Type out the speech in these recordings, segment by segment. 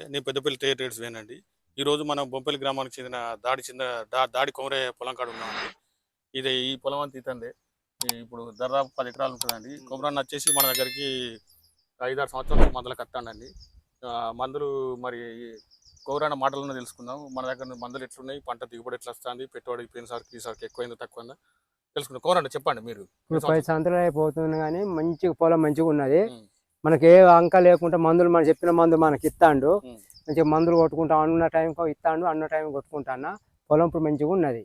నేను పెద్దపల్లి టే ట్రేడ్స్ వేనండి ఈరోజు మనం బొంపల్లి గ్రామానికి చెందిన దాడి చెందిన దా దాడి కొమరే పొలం కాడ ఉన్నామండి ఇది ఈ పొలం అంతా ఇతందే ఈ ఇప్పుడు దాదాపు పది ఎకరాలు ఉంటుందండి. కొమరాన్ని వచ్చేసి మన దగ్గరికి ఐదారు సంవత్సరాల మందులకు వస్తాడండి మందులు మరి కొమరాన్న మాటలను తెలుసుకుందాం. మన దగ్గర మందులు ఎట్లున్నాయి పంట దిగుబడి ఎట్లా వస్తుంది పెట్టుబడి పోయినసారికి ఈసారికి ఎక్కువైందో తక్కువైందో? తెలుసుకుందాం. కోరండి చెప్పండి మీరు. ఇప్పుడు పది సంవత్సరాలు అయిపోతుంది కానీ మంచి పొలం మంచిగా ఉన్నది. మనకి ఏ అంక లేకుండా మందులు మనం చెప్పిన మందు మనకి ఇస్తాండు. మంచిగా మందులు కొట్టుకుంటాం అన్న టైం ఇస్తాండు అన్న టైం కొట్టుకుంటానా పొలం ఇప్పుడు మంచిగా ఉన్నది.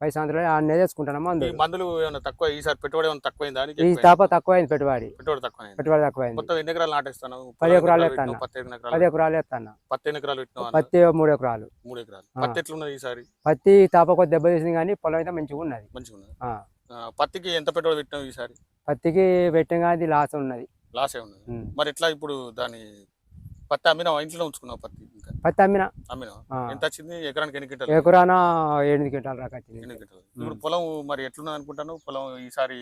పది సంవత్సరాలు అన్నీ తెచ్చుకుంటాను ఈ మందులు? తక్కువ ఈసారి పెట్టుబడి తక్కువైందా ఈ తాప తక్కువైంది పెట్టుబడి. పెట్టుబడి తక్కువైంది. పెట్టుబడి తక్కువైంది. మొత్తం ఎన్ని ఎకరాలు నాటేస్తాను పది ఎకరాలు ఎత్తాను. పది ఎకరాలు ఎత్తాను? పదిహేను ఎకరాలు పత్తి మూడు ఎకరాలు. మూడు ఎకరాలు. పత్తి ఎట్లున్నది ఈసారి? పత్తి తాప కొద్ది దెబ్బ తీసింది కానీ పొలం అయితే మంచిగా ఉన్నది. మంచిగా ఉన్నది. పత్తికి ఎంత పెట్టుబడి పెట్టినావు ఈసారి? పత్తికి పెట్టిన కానీ లాస్ ఉన్నది. లాస్ ఏ ఉన్నది. మరి ఎట్లా ఇప్పుడు దాని పత్తి అమ్మినావా? ఇంట్లో ఉంచుకున్నావు పత్తి? ఇంకా పత్తి అమ్మిన? అమ్మినావా? ఆ. ఎంత వచ్చింది? ఎకరానికి ఎన్ని క్వింటాలు? ఎకరాన ఎనిమిది క్వింటాల ఎన్ని క్వింటాలు? ఇప్పుడు పొలం మరి ఎట్లున్నది అనుకుంటాను? పొలం ఈసారి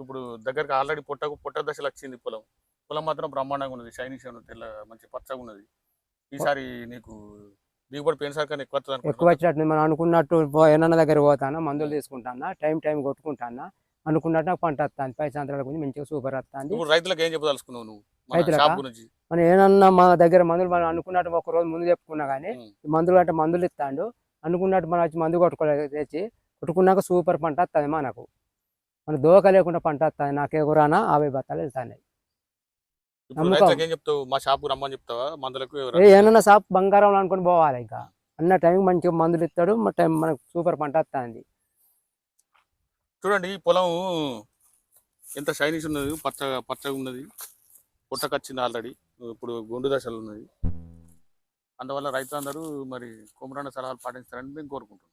ఇప్పుడు దగ్గరకు ఆల్రెడీ పొట్టకు పొట్ట దశలు వచ్చింది పొలం. పొలం మాత్రం బ్రహ్మాండంగా ఉన్నది. షైనింగ్ ఉన్నది తెల్ల మంచి పచ్చగా ఉన్నది. ఈసారి నీకు దిగుబడి పోయినసారి కానీ ఎక్కువ ఎక్కువ వచ్చినట్టు మనం అనుకున్నట్టు ఏమన్నా దగ్గర పోతానా? మందులు తీసుకుంటానా? టైం టైం కొట్టుకుంటానా? అనుకున్నట్టు నాకు పంట వస్తాను పై సంవత్సరాల గురించి మంచిగా సూపర్ వస్తుంది రైతులకు ఏం చెప్పదలుచుకున్నావు నువ్వు? మన రైతులకా? మనం ఏమన్నా మా దగ్గర మందులు మనం అనుకున్నట్టు ఒక రోజు ముందు చెప్పుకున్నా కానీ మందులు అంటే మందులు ఇస్తాడు అనుకున్నట్టు మనం వచ్చి మందు కొట్టుకోలేదు తెచ్చి కొట్టుకున్నాక సూపర్ పంట వస్తుంది మనకు. మన దోక లేకుండా పంట వస్తుంది నాకు ఎగురానా యాభై బత్తాలు వెళ్తాయి ఏమన్నా షాప్ బంగారం అనుకొని పోవాలి ఇంకా? అన్న టైం మంచిగా మందులు ఇస్తాడు. మా టైం మనకు సూపర్ పంట వస్తుంది చూడండి ఈ పొలం ఎంత షైనిష్ ఉన్నది పచ్చగా పచ్చగా ఉన్నది. పుట్టకొచ్చింది ఆల్రెడీ ఇప్పుడు గుండు దశలు ఉన్నది. అందువల్ల రైతులందరూ మరి కుమరన్న సలహాలు పాటిస్తారని మేము కోరుకుంటున్నాం.